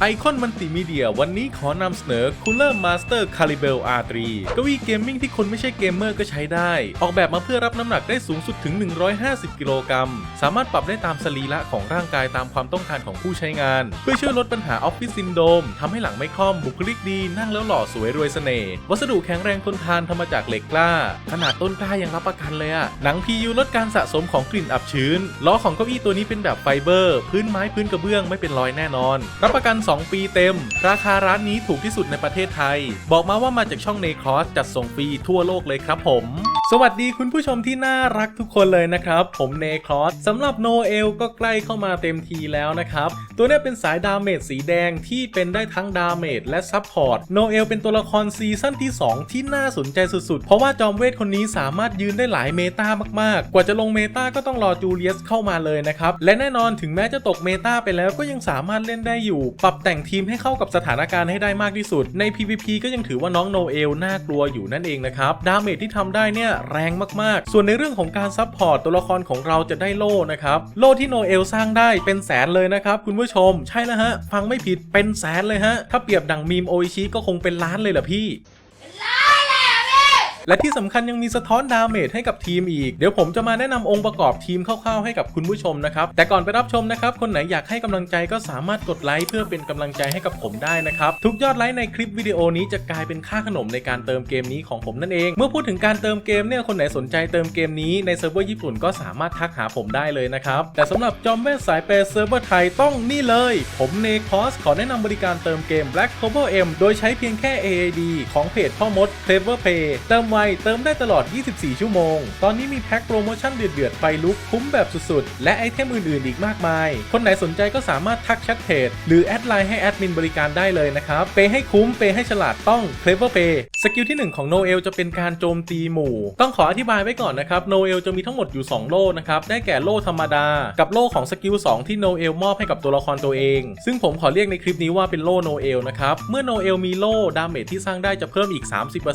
ไอคอนมันติมีเดียวันนี้ขอนำเสนอ Cooler Master Caribel R3 เก้าอี้เกมมิ่งที่คนไม่ใช่เกมเมอร์ก็ใช้ได้ ออกแบบมาเพื่อรับน้ำหนักได้สูงสุดถึง 150 กิโลกรัม สามารถปรับได้ตามสรีระของร่างกายตามความต้องการของผู้ใช้งาน เพื่อช่วยลดปัญหาออฟฟิศซินโดมทำให้หลังไม่ค่อมบุคลิกดี นั่งแล้วหล่อสวยรวยเสน่ห์วัสดุแข็งแรงทนทานทำมาจากเหล็กกล้า ขนาดต้นกล้ายังรับประกันเลยอะหนัง PU ลดการสะสมของกลิ่นอับชื้นล้อของเก้าอี้ตัวนี้เป็นแบบไฟเบอร์ พื้นไม้พื้นกระเบื้องไม่เป็นรอยแน่นอน รับประกัน2 ปีเต็ม ราคาร้านนี้ถูกที่สุดในประเทศไทย บอกมาว่ามาจากช่องเนครอสจัดส่งฟรีทั่วโลกเลยครับผม สวัสดีคุณผู้ชมที่น่ารักทุกคนเลยนะครับ ผมเนครอสสำหรับโนเอลก็ใกล้เข้ามาเต็มทีแล้วนะครับ ตัวนี้เป็นสายดาเมจสีแดงที่เป็นได้ทั้งดาเมจและซับพอร์ตโนเอลเป็นตัวละครซีซั่นที่ 2 ที่น่าสนใจสุดๆ เพราะว่าจอมเวทคนนี้สามารถยืนได้หลายเมตามากๆ กว่าจะลงเมตาก็ต้องรอจูเลียสเข้ามาเลยนะครับ และแน่นอนถึงแม้จะตกเมตาไปแล้วก็ยังสามารถเล่นได้อยู่ ปรับแต่งทีมให้เข้ากับสถานการณ์ให้ได้มากที่สุด ใน PVP ก็ยังถือว่าน้องโนเอลน่ากลัวอยู่นั่นเองนะครับดาเมจที่ทำได้เนี่ยแรงมากๆ ส่วนในเรื่องของการซับพอร์ตตัวละครของเราจะได้โล่นะครับ โล่ที่โนเอลสร้างได้เป็นแสนเลยนะครับ คุณผู้ชม ใช่แล้วฮะ ฟังไม่ผิดเป็นแสนเลยฮะ ถ้าเปรียบดังมีมโออิชิก็คงเป็นล้านเลยล่ะพี่ และที่สำคัญยังมีสะท้อนดาเมจให้กับทีมอีก เดี๋ยวผมจะมาแนะนำองค์ประกอบทีมคร่าวๆให้กับคุณผู้ชมนะครับ แต่ก่อนไปรับชมนะครับ คนไหนอยากให้กำลังใจก็สามารถกดไลค์เพื่อเป็นกำลังใจให้กับผมได้นะครับ ทุกยอดไลค์ในคลิปวิดีโอนี้จะกลายเป็นค่าขนมในการเติมเกมนี้ของผมนั่นเอง เมื่อพูดถึงการเติมเกมเนี่ย คนไหนสนใจเติมเกมนี้ในเซิร์ฟเวอร์ญี่ปุ่นก็สามารถทักหาผมได้เลยนะครับ แต่สำหรับจอมเวทสายเปย์เซิร์ฟเวอร์ไทยต้องนี่เลย ผมเนคอสขอแนะนำบริการเติมเกม Black Clover M โดยใช้เพียงแค่ AAD ของเพจพ่อมด Clever Pay เติมไวเติมได้ตลอด 24 ชั่วโมง ตอนนี้มีแพ็คโปรโมชั่นเดือดๆไฟลุกคุ้มแบบสุดๆ และไอเทมอื่นๆ อีกมากมาย คนไหนสนใจก็สามารถทักแชทเพจหรือแอดไลน์ให้แอดมินบริการได้เลยนะครับเปย์ให้คุ้มเปย์ให้ฉลาดต้อง Clever Pay สกิลที่ 1 ของโนเอลจะเป็นการโจมตีหมู่ ต้องขออธิบายไว้ก่อนนะครับโนเอลจะมีทั้งหมดอยู่ 2 โล่นะครับได้แก่โล่ธรรมดา กับโล่ของสกิล2ที่โนเอลมอบให้กับตัวละครตัวเอง ซึ่งผมขอเรียกในคลิปนี้ว่าเป็นโล่โนเอลนะครับเมื่อโนเอลมีโล่ดาเมจที่สร้างได้จะเพิ่มอีก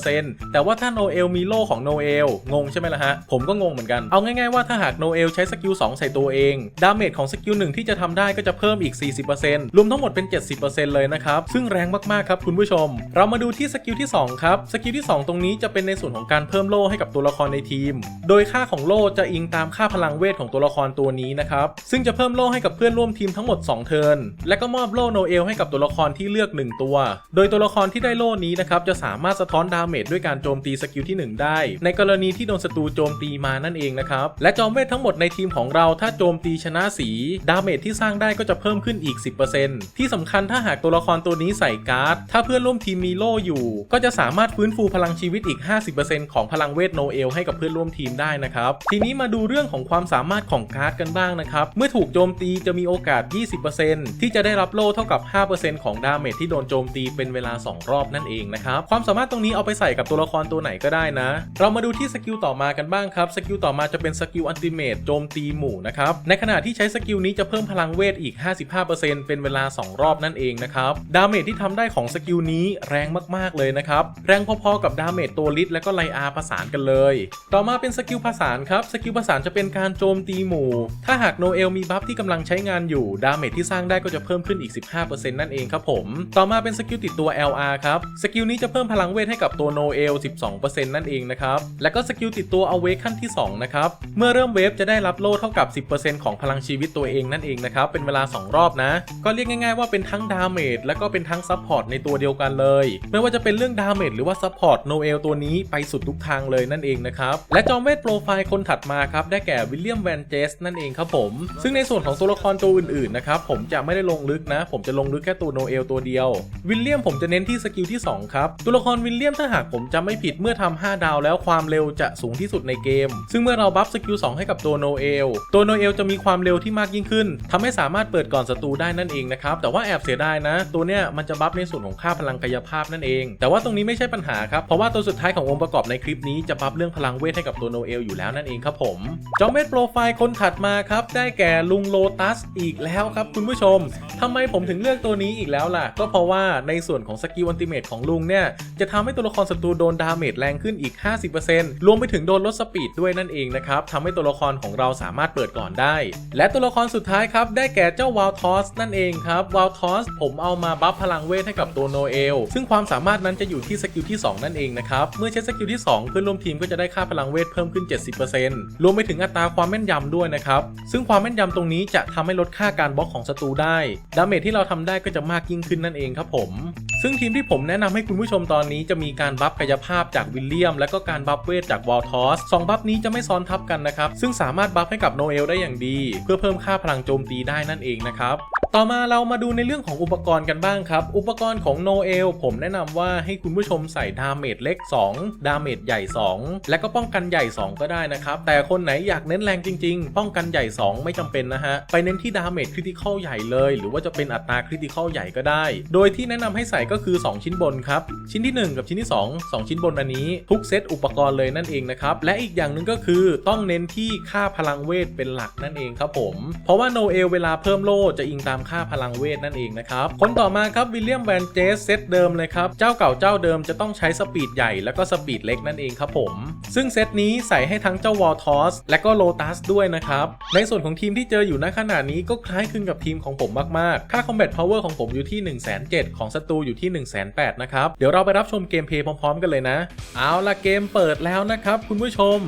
30%แต่ว่าถ้าโนเอลมีโล่ของโนเอลงงใช่ไหมล่ะฮะ ผมก็งงเหมือนกัน เอาง่ายๆว่าถ้าหากโนเอลใช้สกิล2ใส่ตัวเอง ดาเมจของสกิล1ที่จะทำได้ก็จะเพิ่มอีก 40%รวมทั้งหมดเป็น 70%เลยนะครับ ซึ่งแรงมากๆครับคุณผู้ชม เรามาดูที่สกิลที่ 2 ครับ สกิลที่ 2 ตรงนี้จะเป็นในส่วนของการเพิ่มโล่ให้กับตัวละครในทีม โดยค่าของโล่จะอิงตามค่าพลังเวทของตัวละครตัวนี้นะครับ ซึ่งจะเพิ่มโล่ให้กับเพื่อนร่วมทีมทั้งหมด 2 เทิร์น และก็มอบโล่โนเอลให้กับตัวละครที่เลือก 1 ตัว โดยตัวละครที่ได้โล่นี้นะครับจะสามารถสะท้อนดาเมจด้วยการโจมตีสกิลที่ 1 ได้ ในกรณีที่โดนศัตรูโจมตีมานั่นเองนะครับ และจอมเวททั้งหมดในทีมของเราถ้าโจมตีชนะสี ดาเมจที่สร้างได้ก็จะเพิ่มขึ้นอีก 10%ที่สำคัญถ้าหากตัวละครตัวนี้ใส่การ์ด ถ้าเพื่อนร่วมทีมมีโล่อยู่ ก็จะสามารถฟื้นฟูพลังชีวิตอีก 50%ของพลังเวทโนเอลให้กับเพื่อนร่วมทีมได้นะครับทีนี้มาดูเรื่องของความสามารถของการ์ดกันบ้างนะครับเมื่อถูกโจมตีจะมีโอกาส 20%ที่จะได้รับโล่เท่ากับ 5%ของดาเมจที่โดนโจมตีเป็นเวลา 2 รอบนั่นเองนะครับความสามารถตรงนี้เอาไปใส่กับตัวละครตัวไหนก็ได้นะ เรามาดูที่สกิลต่อมากันบ้างครับ สกิลต่อมาจะเป็นสกิลอันติเมตโจมตีหมู่นะครับ ในขณะที่ใช้สกิลนี้จะเพิ่มพลังเวทอีก 55%เป็นเวลา 2 รอบนั่นเองนะครับ ดาเมจที่ทำได้ของสกิลนี้แรงมากๆเลยนะครับ แรงพอๆกับดาเมจตัวลิทและก็ไลอาร์ผสานกันเลย ต่อมาเป็นสกิลผสานครับ สกิลผสานจะเป็นการโจมตีหมู่ ถ้าหากโนเอลมีบัฟที่กำลังใช้งานอยู่ ดาเมจที่สร้างได้ก็จะเพิ่มขึ้นอีก 15%นั่นเองครับผม ต่อมาเป็นสกิลติดตัว LR ครับ สกิลนี้จะเพิ่มพลังเวทให้กับตัวโนเอล 12%นั่นเองนะครับ และก็สกิลติดตัว Awake ขั้นที่2นะครับเมื่อเริ่มเวฟจะได้รับโล่เท่ากับ 10%ของพลังชีวิตตัวเองนั่นเองนะครับเป็นเวลา 2 รอบนะ ก็เรียกง่าย ๆว่าเป็นทั้งดาเมจและก็เป็นทั้งซัพพอร์ตในตัวเดียวกันเลย ไม่ว่าจะเป็นเรื่องดาเมจหรือว่าซัพพอร์ตโนเอลตัวนี้ไปสุดทุกทางเลยนั่นเองนะครับและจอมเวทโปรไฟล์คนถัดมาครับได้แก่วิลเลียมแวนเจสนั่นเองครับผมซึ่งในส่วนของตัวละครตัวอื่นๆนะครับผมจะไม่ได้ลงลึกนะ ผมจะลงลึกแค่ตัวโนเอลตัวเดียววิลเลียมผมจะเน้นที่สกิลที่2ครับตัวละครวิลเลียมถ้าหากผมจำไม่ผิดเมื่อทำ5ดาวแล้วความเร็วจะสูงที่สุดในเกม ซึ่งเมื่อเราบัฟสกิล2ให้กับตัวโนเอลตัวโนเอลจะมีความเร็วที่มากยิ่งขึ้นทำให้สามารถเปิดก่อนศัตรูได้นั่นเองนะครับ แต่ว่าแอบเสียดายนะ ตัวเนี้ยมันจะบัฟในส่วนของค่าพลังกายภาพนั่นเอง แต่ว่าตรงนี้ไม่ใช่ปัญหาครับ เพราะว่าตัวสุดท้ายขององค์ประกอบในคลิปนี้จะบัฟเรื่องพลังเวทให้กับตัวโนเอลอยู่แล้วนั่นเองครับผมจอมเวทโปรไฟล์คนถัดมาครับได้แก่ลุงโลตัสอีกแล้วครับคุณผู้ชมทำไมผมถึงเลือกตัวนี้อีกแล้วล่ะ ก็เพราะว่าในส่วนของสกิลอันติเมตของลุงเนี่ยจะทำให้ตัวละครศัตรูโดนดาเมจแรรงขึ้นอีก 50%รวมไปถึงโดนลดสปีดด้วยนั่นเองนะครับทำให้ตัวละครของเราสามารถเปิดก่อนได้ และตัวละครสุดท้ายครับ ได้แก่เจ้าวาลทอสนั่นเองครับวาลทอสผมเอามาบัฟพลังเวทให้กับตัวโนเอลซึ่งความสามารถนั้นจะอยู่ที่สกิลที่ 2 นั่นเองนะครับ เมื่อใช้สกิลที่ 2 เพื่อนร่วมทีมก็จะได้ค่าพลังเวทเพิ่มขึ้น 70%รวมไปถึงอัตราความแม่นยำด้วยนะครับ ซึ่งความแม่นยำตรงนี้จะทำให้ลดค่าการบล็อกของศัตรูได้ ดาเมจที่เราทำได้ก็จะมากยิ่งขึ้นนั่นเองครับผมซึ่งทีมที่ผมแนะนำให้คุณผู้ชมตอนนี้จะมีการบัฟกายภาพจากวิลเลียม และก็การบัฟเวทจากวอลทอสสองบัฟนี้จะไม่ซ้อนทับกันนะครับ ซึ่งสามารถบัฟให้กับโนเอลได้อย่างดี เพื่อเพิ่มค่าพลังโจมตีได้นั่นเองนะครับ ต่อมาเรามาดูในเรื่องของอุปกรณ์กันบ้างครับ อุปกรณ์ของโนเอลผมแนะนำว่าให้คุณผู้ชมใส่ดาเมจเล็ก 2 ดาเมจใหญ่ 2 และก็ป้องกันใหญ่ 2 ก็ได้นะครับ แต่คนไหนอยากเน้นแรงจริง ๆ ป้องกันใหญ่ 2 ไม่จำเป็นนะฮะ ไปเน้นที่ดาเมจคริติคอลใหญ่เลย หรือว่าจะเป็นอัตราคริติคอลใหญ่ก็ได้ โดยที่แนะนำให้ใส่ก็คือ 2 ชิ้นบนครับ ชิ้นที่ 1 กับชิ้นที่ 2 2 ชิ้นบนอันนี้ ทุกเซตอุปกรณ์เลยนั่นเองนะครับและอีกอย่างหนึ่งก็คือต้องเน้นที่ค่าพลังเวทเป็นหลักนั่นเองครับผมเพราะว่าโนเอลเวลาเพิ่มโล่จะอิงตามค่าพลังเวทนั่นเองนะครับ คนต่อมาครับวิลเลียมแวนเจสเซตเดิมเลยครับ เจ้าเก่าเจ้าเดิมจะต้องใช้สปีดใหญ่แล้วก็สปีดเล็กนั่นเองครับผม ซึ่งเซตนี้ใส่ให้ทั้งเจ้าวอลทอสและก็โลตัสด้วยนะครับ ในส่วนของทีมที่เจออยู่ณขณะนี้ก็คล้ายคลึงกับทีมของผมมากๆ ค่า Combat Power ของผมอยู่ที่1 7 0 0 0ของศัตรูอยู่ที่1 8 0 0 0นะครับ เดี๋ยวเราไปรับชมเกมเพลย์พร้อมๆ กันเลยนะ เอาละเกมเปิดแล้วนะครับคุณผู้ชม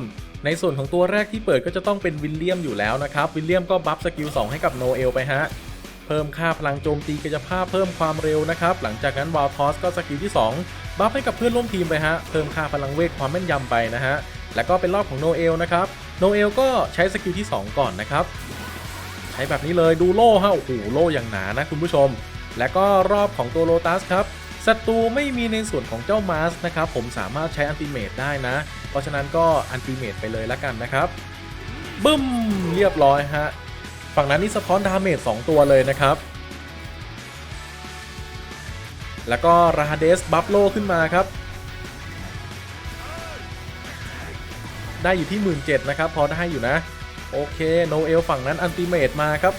ในส่วนของตัวแรกที่เปิดก็จะต้องเป็นวิลเลียมอยู่แล้วนะครับ วิลเลียมก็บัฟสกิล2ให้กับโนเอลไปฮะ เพิ่มค่าพลังโจมตีกายภาพเพิ่มความเร็วนะครับ หลังจากนั้นวาลทอสก็สกิลที่ 2 บัฟให้กับเพื่อนร่วมทีมไปฮะ เพิ่มค่าพลังเวทความแม่นยำไปนะฮะ แล้วก็เป็นรอบของโนเอลนะครับ โนเอลก็ใช้สกิลที่ 2 ก่อนนะครับ ใช้แบบนี้เลยดูโล่ฮะ โอ้โห โล่อย่างหนานะคุณผู้ชม แล้วก็รอบของตัวโลตัสครับศัตรูไม่มีในส่วนของเจ้ามาสนะครับ ผมสามารถใช้อันติเมตได้นะ เพราะฉะนั้นก็อันติเมตไปเลยละกันนะครับบึ้มเรียบร้อยฮะ ฝั่งนั้นนี่สะท้อนดาเมจ2ตัวเลยนะครับ แล้วก็ราเดสบัฟโลขึ้นมาครับ ได้อยู่ที่ 17,000นะครับ พอได้อยู่นะ โอเค โนเอลฝั่งนั้นอันติเมตมาครับ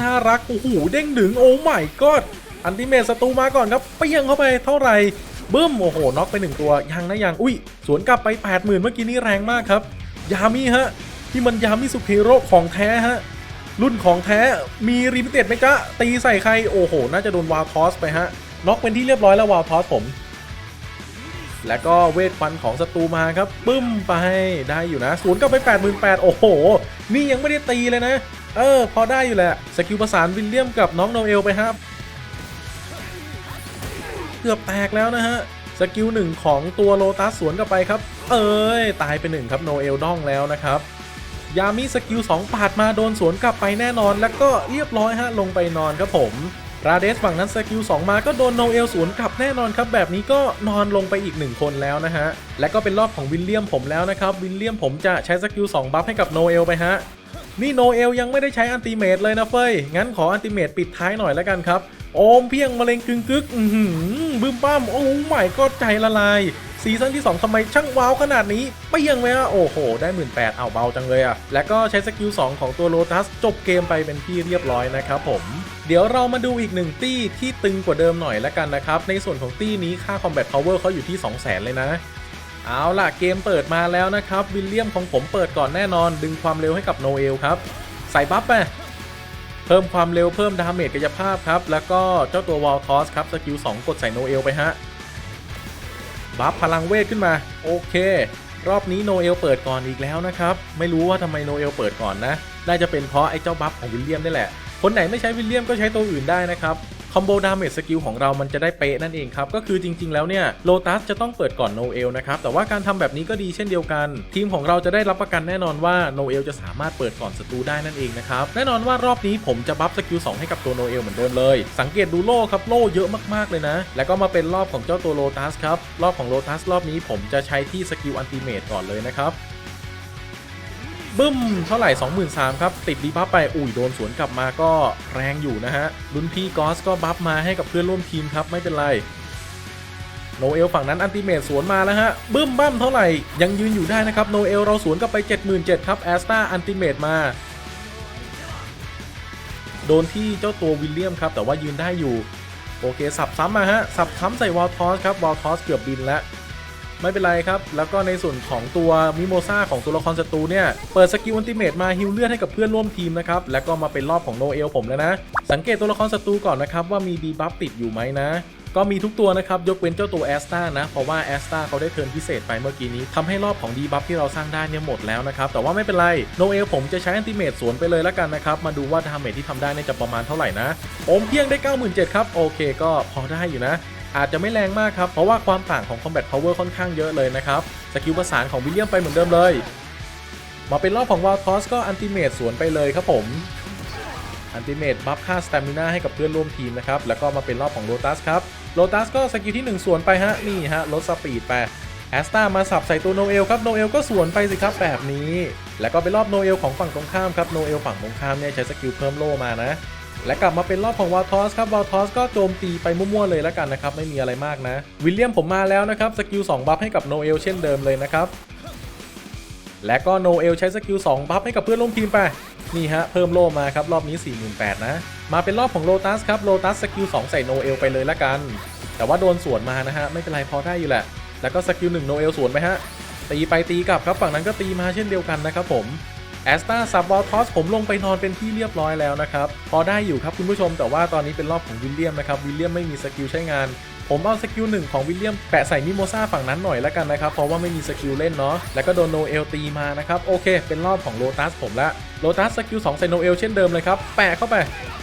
น่ารัก โอ้โห เด้งดึง โอ้ไม่กอดอันติเมตศัตรูมาก่อนครับ เปี้ยงเข้าไปเท่าไหร่บึ้ม โอ้โห น็อกไปหนึ่งตัว ยังนะยัง อุ้ย สวนกลับไป 80,000 เมื่อกี้นี้แรงมากครับ ยามิฮะ ที่มันยามิสุเคโร่ของแท้ฮะ รุ่นของแท้มีรีมิเต็ดไหมจ๊ะตีใส่ใคร โอ้โห น่าจะโดนวาลทอสไปฮะน็อกเป็นที่เรียบร้อยแล้ววาลทอสผม แล้วก็เวทฟันของศัตรูมาครับปึ้มไปได้อยู่นะสวนกลับไป 88,000โอ้โห นี่ยังไม่ได้ตีเลยนะ เออ พอได้อยู่แหละสกิลประสานวิลเลียมกับน้องโนเอลไปครับเกือบแตกแล้วนะฮะสกิลหนึ่งของตัวโลตัสสวนกลับไปครับ เอ้ย ตายไปหนึ่งครับโนเอลด้องแล้วนะครับ ยามิสกิล2ปาดมาโดนสวนกลับไปแน่นอน แล้วก็เรียบร้อยฮะลงไปนอนครับผมราเดสฝั่งนั้นสกิล2มาก็โดนโนเอลสวนกลับแน่นอนครับ แบบนี้ก็นอนลงไปอีก 1 คนแล้วนะฮะ และก็เป็นรอบของวิลเลียมผมแล้วนะครับ วิลเลียมผมจะใช้สกิล2บัฟให้กับโนเอลไปฮะ นี่โนเอลยังไม่ได้ใช้อันติเมตเลยนะเฟยงั้นขออันติเมตปิดท้ายหน่อยแล้วกันครับ โอมเพียงมะเร็งกึงกึก อือหือบึ้มป้ามโอ้ใหม่ก็ใจละลาย ซีซั่นที่ 2ทำไมช่างว้าวขนาดนี้ไปยังไหมอะโอ้โห ได้ 1 8ื่นเอาเบาจังเลยอะแล้วก็ใช้สกิล 2 ของตัวโ o ตัสจบเกมไปเป็นที่เรียบร้อยนะครับผม เดี๋ยวเรามาดูอีกหนึ่งตี้ที่ตึงกว่าเดิมหน่อยแล้วกันนะครับ ในส่วนของตี้นี้ค่า Combat Power เขาอยู่ที่ 2 0 0 0 0 0 เลยนะเอาล่ะเกมเปิดมาแล้วนะครับ วิลเลียมของผมเปิดก่อนแน่นอน ดึงความเร็วให้กับโนเอลครับ ใส่บัฟไปเพิ่มความเร็วเพิ่มดาเมจกายภาพครับ แล้วก็เจ้าตัววอลทอสครับ สกิล 2 กดใส่โนเอลไปฮะ บัฟพลังเวทขึ้นมา โอเค รอบนี้โนเอลเปิดก่อนอีกแล้วนะครับ ไม่รู้ว่าทำไมโนเอลเปิดก่อนนะ น่าจะเป็นเพราะไอ้เจ้าบัฟของวิลเลียมนี่แหละ คนไหนไม่ใช้วิลเลียมก็ใช้ตัวอื่นได้นะครับ คอมโบดาเมจสกิลของเรามันจะได้เป๊ะนั่นเองครับ ก็คือจริง ๆ แล้วเนี่ยโลตัสจะต้องเปิดก่อนโนเอลนะครับ แต่ว่าการทำแบบนี้ก็ดีเช่นเดียวกัน ทีมของเราจะได้รับประกันแน่นอนว่าโนเอลจะสามารถเปิดก่อนศัตรูได้นั่นเองนะครับ แน่นอนว่ารอบนี้ผมจะบัฟสกิล2ให้กับตัวโนเอลเหมือนเดิมเลย สังเกตดูโล่ครับโล่เยอะมากๆเลยนะ แล้วก็มาเป็นรอบของเจ้าตัวโลตัสครับรอบของโลตัสรอบนี้ผมจะใช้ที่สกิลอันติเมตก่อนเลยนะครับ บึ้ม เท่าไหร่ 23,000ครับ ติดดีบัฟไป อุ้ยโดนสวนกลับมาก็แรงอยู่นะฮะ รุ่นพี่กอสก็บัฟมาให้กับเพื่อนร่วมทีมครับ ไม่เป็นไร โนเอลฝั่งนั้นอันติเมตสวนมาแล้วฮะ บึ้มบั้มเท่าไหร่ ยังยืนอยู่ได้นะครับ โนเอลเราสวนกลับไป 77,000ครับ แอสตาอันติเมตมา โดนที่เจ้าตัววิลเลียมครับ แต่ว่ายืนได้อยู่ โอเค สับซ้ำมาฮะ สับซ้ำใส่วอลทอสครับ วอลทอสเกือบบินแล้ว ไม่เป็นไรครับ แล้วก็ในส่วนของตัวมิโมซาของตัวละครศัตรูเนี่ย เปิดสกิลอันติเมตมาฮิลเลือดให้กับเพื่อนร่วมทีมนะครับ แล้วก็มาเป็นรอบของโนเอลผมแล้วนะ สังเกตตัวละครศัตรูก่อนนะครับว่ามีดีบัฟติดอยู่ไหมนะ ก็มีทุกตัวนะครับ ยกเว้นเจ้าตัวแอสตานะ เพราะว่าแอสตาเขาได้เทิร์นพิเศษไปเมื่อกี้นี้ทำให้รอบของดีบัฟที่เราสร้างได้เนี่ยหมดแล้วนะครับ แต่ว่าไม่เป็นไร โนเอลผมจะใช้อันติเมตสวนไปเลยแล้วกันนะครับ มาดูว่าดาเมจที่ทำได้เนี่ยจะประมาณเท่าไหร่นะโอมเพียงได้ 97,000ครับ โอเค ก็พอได้อยู่นะ อาจจะไม่แรงมากครับ เพราะว่าความต่างของ Combat Power ค่อนข้างเยอะเลยนะครับ สกิลประสานของวิลเลียมไปเหมือนเดิมเลย มาเป็นรอบของว a ลทอสก็อันติเมตสวนไปเลยครับผมอันติเมตบัฟค่าส t ตมิน่าให้กับเพื่อนร่วมทีมนะครับ แล้วก็มาเป็นรอบของโ o ตัสครับโ o ตัสก็สกิลที่ 1สวนไปฮะ นี่ฮะ ลดสปีดไปแอสตามาสับใส่ตัวโนเอลครับ โนเอลก็สวนไปสิครับแบบนี้ แล้วก็เป็นรอบโนเอลของฝั่งตรงข้ามครับ โนเอลฝั่งตรงข้ามเนี่ยใช้สกิลเพิ่มโลมานะ และกลับมาเป็นรอบของว a ลทอสครับว a ลทอสก็โจมตีไปมั่วๆเลยแล้วกันนะครับ ไม่มีอะไรมากนะ วิลเลียมผมมาแล้วนะครับ สกิล 2 บัฟให้กับโนเอลเช่นเดิมเลยนะครับ และก็โนเอลใช้สกิล 2 บัฟให้กับเพื่อนร่วมทีมไป นี่ฮะ เพิ่มโล่มาครับ รอบนี้ 48,000นะ มาเป็นรอบของโ o ตัสครับโ o ตัสสกิล 2 ใส่โนเอลไปเลยละกัน แต่ว่าโดนสวนมานะฮะไม่เป็นไรพอได้อยู่แหละ แล้วก็สกิล1โนเอลสวนไปฮะตีไปตีกลับครับฝั่งนั้นก็ตีมาเช่นเดียวกันนะครับผม แอสตาซับบอลทอสผมลงไปนอนเป็นที่เรียบร้อยแล้วนะครับ พอได้อยู่ครับคุณผู้ชมแต่ว่าตอนนี้เป็นรอบของวิลเลียมนะครับวิลเลียมไม่มีสกิลใช้งาน ผมเอาสกิลหนึ่งของวิลเลียมแปะใส่มิโมซาฝั่งนั้นหน่อยแล้วกันนะครับ เพราะว่าไม่มีสกิลเล่นเนาะแล้วก็โดนโนเอลตีมานะครับ โอเค เป็นรอบของโ o ตัสผมละโ o ตัสสกิล2ใส่โนเอลเช่นเดิมเลยครับแปะเข้าไป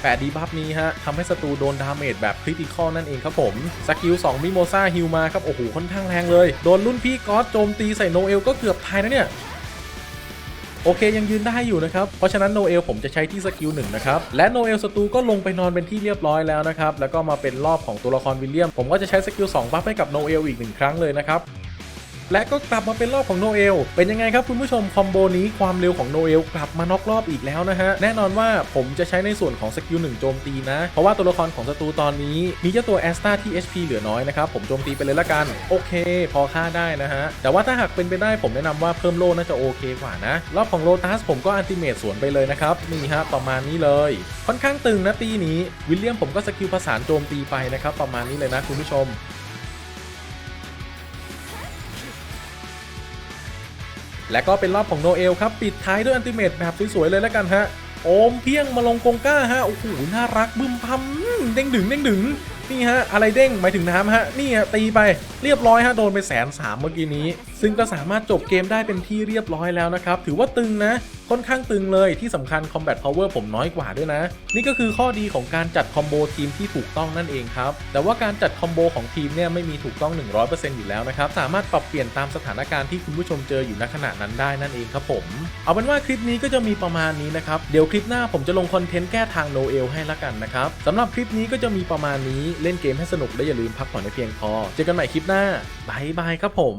แปะดีบัฟนี้ฮะทำให้ศัตรูโดนดาเมจแบบคริติคอลนั่นเองครับผมสกิล2มิโมซาฮิลมาครับโอ้โหค่อนข้างแรงเลย โดนรุ่นพี่ก๊อตโจมตีใส่โนเอลก็เกือบตายนะเนี่ย โอเคยังยืนได้อยู่นะครับ เพราะฉะนั้นโนเอลผมจะใช้ที่สกิลหนึ่งนะครับ และโนเอลสตูก็ลงไปนอนเป็นที่เรียบร้อยแล้วนะครับ แล้วก็มาเป็นรอบของตัวละครวิลเลียม ผมก็จะใช้สกิล2บัฟให้กับโนเอลอีกหนึ่งครั้งเลยนะครับ และก็กลับมาเป็นรอบของโนเอลเป็นยังไงครับคุณผู้ชมคอมโบนี้ความเร็วของโนเอลกลับมานอกรอบอีกแล้วนะฮะแน่นอนว่าผมจะใช้ในส่วนของสกิล1โจมตีนะ เพราะว่าตัวละครของศัตรูตอนนี้ มีเจ้าตัวแอสตาที่ HP เหลือน้อยนะครับ ผมโจมตีไปเลยละกัน โอเค พอฆ่าได้นะฮะ แต่ว่าถ้าหากเป็นไปได้ผมแนะนำว่าเพิ่มโล่น่าจะโอเคกว่านะ รอบของโ o ตัสผมก็อันติเมตสวนไปเลยนะครับ นี่ฮะ ประมาณนี้เลย ค่อนข้างตึงนะตีนี้ วิลเลียมผมก็สกิลประสานโจมตีไปนะครับ ประมาณนี้เลยนะคุณผู้ชม และก็เป็นรอบของโนเอลครับ ปิดท้ายด้วยอันติเมตแบบสวยๆเลยแล้วกันฮะ โอมเพียงมาลงกงก้าฮะ โอ้โห น่ารักบึ้มพัมเด้งดึงเด้งดึง นี่ฮะ อะไรเด้งหมายถึงน้ำฮะ นี่ฮะ ตีไป เรียบร้อยฮะโดนไปแสนสามเมื่อกี้นี้ ซึ่งก็สามารถจบเกมได้เป็นที่เรียบร้อยแล้วนะครับ ถือว่าตึงนะ ค่อนข้างตึงเลยที่สำคัญ Combat Power ผมน้อยกว่าด้วยนะ นี่ก็คือข้อดีของการจัดคอมโบทีมที่ถูกต้องนั่นเองครับ แต่ว่าการจัดคอมโบของทีมเนี่ยไม่มีถูกต้อง 100%อยู่แล้วนะครับ สามารถปรับเปลี่ยนตามสถานการณ์ที่คุณผู้ชมเจออยู่ณขณะนั้นได้นั่นเองครับผม เอาเป็นว่าคลิปนี้ก็จะมีประมาณนี้นะครับ เดี๋ยวคลิปหน้าผมจะลงคอนเทนต์แก้ทางโนเอลให้ละกันนะครับสำหรับคลิปนี้ก็จะมีประมาณนี้ เล่นเกมให้สนุกและอย่าลืมพักผ่อนให้เพียงพอ เจอกันใหม่คลิปหน้าบายบายครับผม